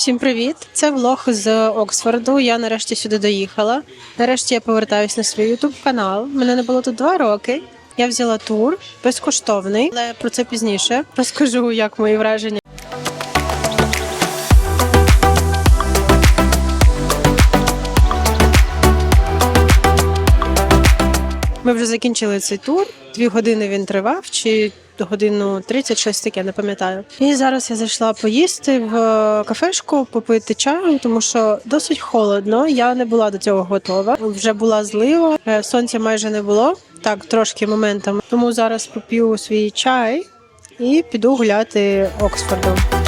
Всім привіт! Це влог з Оксфорду. Я нарешті сюди доїхала. Нарешті я повертаюсь на свій ютуб канал. Мене не було тут два роки. Я взяла тур безкоштовний, але про це пізніше розкажу, як мої враження. Ми вже закінчили цей тур. Дві години він тривав, чи годину 30, щось таке, не пам'ятаю. І зараз я зайшла поїсти в е, кафешку, попити чаю, тому що досить холодно. Я не була до цього готова. Вже була злива, е, сонця майже не було. Так, трошки моментами. Тому зараз поп'ю свій чай і піду гуляти Оксфордом.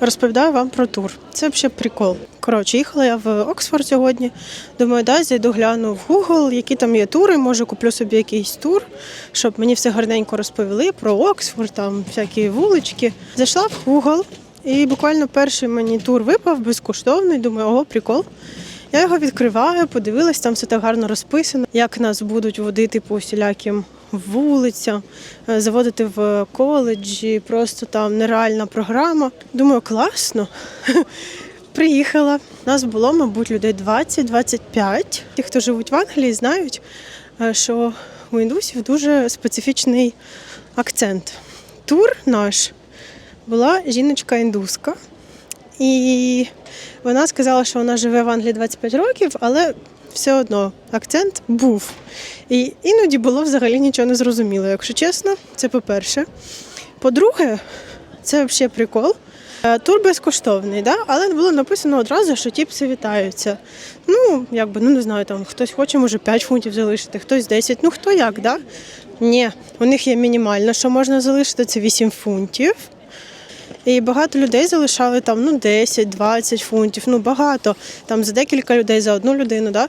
Розповідаю вам про тур. Це взагалі прикол. Коротше, їхала я в Оксфорд сьогодні. Думаю, да, зайду гляну в Google, які там є тури. Може, куплю собі якийсь тур, щоб мені все гарненько розповіли про Оксфорд, там всякі вулички. Зайшла в Google, і буквально перший мені тур випав безкоштовний. Думаю, ого, прикол. Я його відкриваю, подивилась, там все так гарно розписано, як нас будуть водити по всіляким вулицям, е, заводити в коледжі, просто там нереальна програма. Думаю, класно. Приїхала. Нас було, мабуть, людей 20-25. Ті, хто живуть в Англії, знають, е, що у індусів дуже специфічний акцент. Тур наш була жіночка-індуска. І вона сказала, що вона живе в Англії 25 років, але все одно акцент був. І іноді було взагалі нічого не зрозуміло, якщо чесно. Це по-перше. По-друге, це взагалі прикол. Е, Тур безкоштовний, да? але було написано одразу, що тіпси вітаються. Ну, якби, ну не знаю, там хтось хоче, може 5 фунтів залишити, хтось 10, ну хто як, да? Ні, у них є мінімально, що можна залишити, це 8 фунтів. І багато людей залишали там ну 10-20 фунтів, ну багато. Там за декілька людей, за одну людину. Да?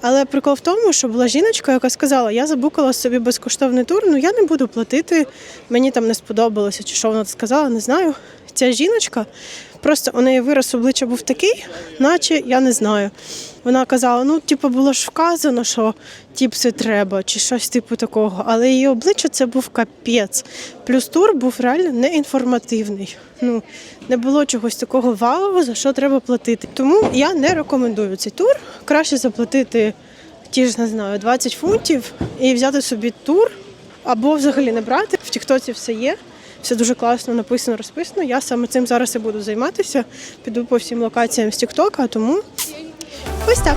Але прикол в тому, що була жіночка, яка сказала, я забукала собі безкоштовний тур, ну я не буду платити, мені там не сподобалося, чи що вона сказала, не знаю. Ця жіночка, просто у неї вираз обличчя був такий, наче я не знаю. Вона казала, ну, типу, було ж вказано, що тіпси треба, чи щось типу такого. Але її обличчя це був капець. Плюс тур був реально неінформативний. Ну, не було чогось такого вау, за що треба платити. Тому я не рекомендую цей тур. Краще заплатити ті ж не знаю 20 фунтів і взяти собі тур, або взагалі не брати. В Тіктоці все є. Все дуже класно написано, розписано. Я саме цим зараз і буду займатися. Піду по всім локаціям з Тіктока, тому ось так.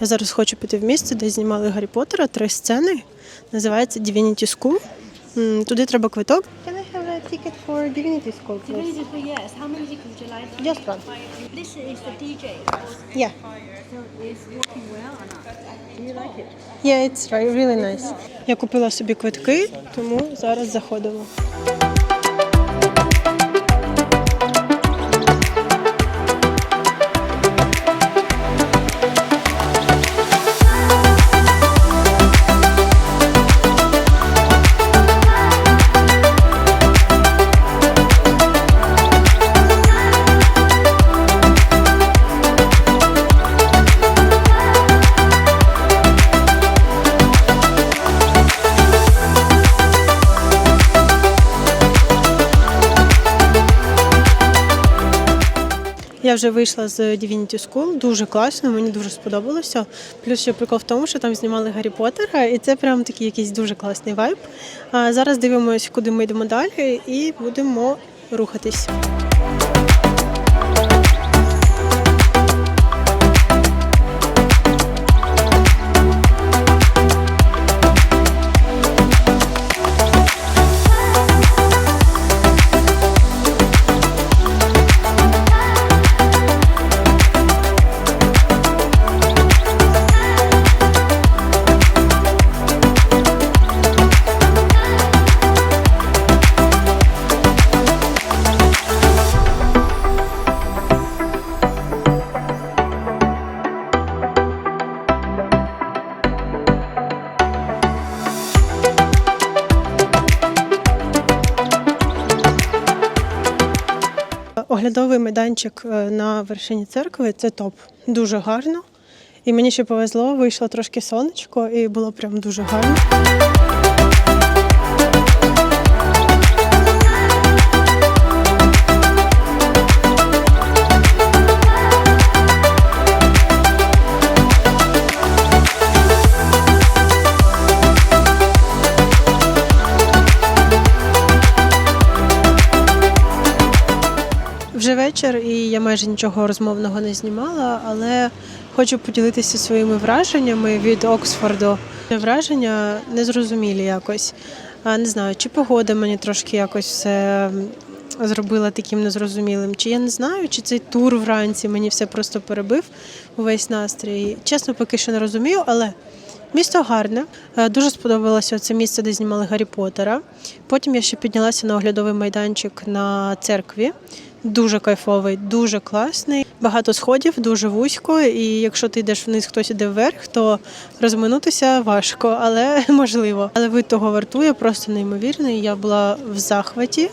Я зараз хочу піти в місце, де знімали Гаррі Поттера, три сцени. Називається Divinity School. Туди треба квиток. Ticket for Divinity School, please? Divinity School, yes. How many tickets would you like? Just one. This is the DJ. Yeah. So it's working well or not? Do you like it? Yeah, it's really nice. Я купила собі квитки, тому зараз заходимо. Я вже вийшла з Divinity School, дуже класно, мені дуже сподобалося. Плюс ще прикол в тому, що там знімали Гаррі Поттера, і це прям такий якийсь дуже класний вайб. А зараз дивимося, куди ми йдемо далі, і будемо рухатись. Оглядовий майданчик е, на вершині церкви це топ. Дуже гарно. І мені ще повезло, вийшло трошки сонечко, і було прям дуже гарно. Вечір, і я майже нічого розмовного не знімала, але хочу поділитися своїми враженнями від Оксфорду. Враження незрозумілі якось. Не знаю, чи погода мені трошки якось все зробила таким незрозумілим, чи я не знаю, чи цей тур вранці мені все просто перебив увесь настрій. Чесно, поки що не розумію, але Місто гарне. Е, Дуже сподобалося це місце, де знімали Гаррі Поттера. Потім я ще піднялася на оглядовий майданчик на церкві. Дуже кайфовий, дуже класний. Багато сходів, дуже вузько. І якщо ти йдеш вниз, хтось іде вверх, то розминутися важко, але можливо. Але вид того вартує просто неймовірний. Я була в захваті.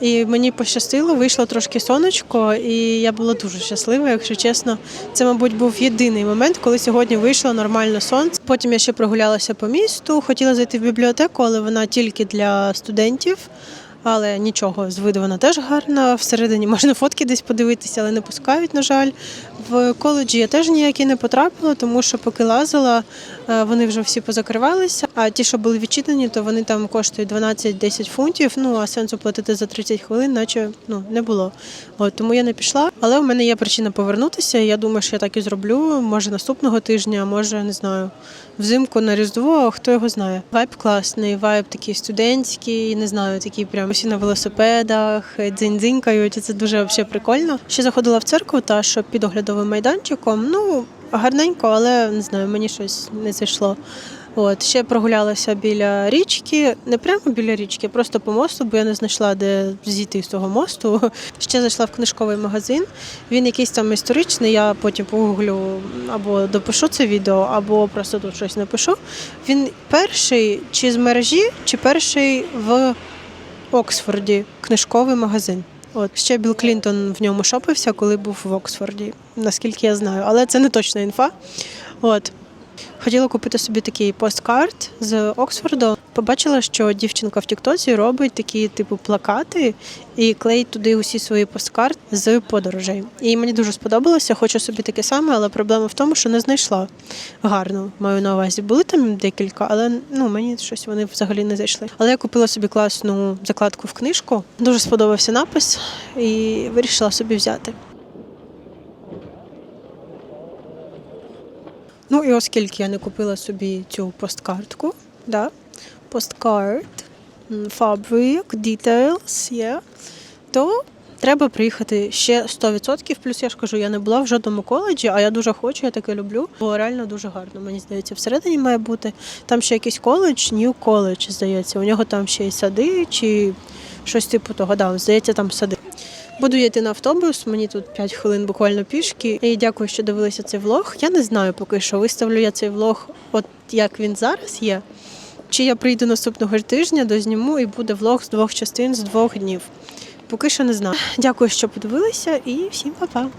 І мені пощастило, вийшло трошки сонечко, і я була дуже щаслива, якщо чесно. Це, мабуть, був єдиний момент, коли сьогодні вийшло нормально сонце. Потім я ще прогулялася по місту, хотіла зайти в бібліотеку, але вона тільки для студентів. Але нічого, з виду вона теж гарна. Всередині можна фотки десь подивитися, але не пускають, на жаль. В коледжі я теж ніякі не потрапила, тому що поки лазила, е, вони вже всі позакривалися. А ті, що були відчинені, то вони там коштують 12-10 фунтів. Ну а сенсу платити за 30 хвилин, наче ну не було. От тому я не пішла. Але в мене є причина повернутися. Я думаю, що я так і зроблю. Може наступного тижня, може не знаю, взимку на Різдво, хто його знає. Вайб класний, вайб такий студентський, не знаю, такий прям на велосипедах, дзинь-дзинькають. Це дуже взагалі прикольно. Ще заходила в церкву, та що під оглядовим майданчиком. Ну гарненько, але не знаю, мені щось не зайшло. От ще прогулялася біля річки, не прямо біля річки, просто по мосту, бо я не знайшла, де зійти з того мосту. Ще зайшла в книжковий магазин. Він якийсь там історичний. Я потім погуглю або допишу це відео, або просто тут щось напишу. Він перший чи з мережі, чи перший в Оксфорді книжковий магазин. От ще Білл Клінтон в ньому шопився, коли був в Оксфорді, наскільки я знаю, але це не точна інфа. От. Хотіла купити собі такий посткарт з Оксфорду. Побачила, що дівчинка в Тіктоці робить такі типу плакати і клеїть туди усі свої посткарт з подорожей. І мені дуже сподобалося. Хочу собі таке саме, але проблема в тому, що не знайшла гарно. Маю на увазі. Були там декілька, але ну мені щось вони взагалі не зайшли. Але я купила собі класну закладку в книжку. Дуже сподобався напис і вирішила собі взяти. Ну і оскільки я не купила собі цю посткартку, да? Посткарт, fabric, details, є, то треба приїхати ще 100%. Плюс я ж кажу, я не була в жодному коледжі, а я дуже хочу, я таке люблю. Бо реально дуже гарно, мені здається, всередині має бути. Там ще якийсь коледж, New College, здається. У нього там ще й сади, чи щось типу того. Да, здається, там сади. Буду йти на автобус, мені тут 5 хвилин буквально пішки. І дякую, що дивилися цей влог. Я не знаю поки що, виставлю я цей влог, от як він зараз є. Чи я прийду наступного тижня, дозніму і буде влог з двох частин з двох днів. Поки що не знаю. Дякую, що подивилися, і всім па-па.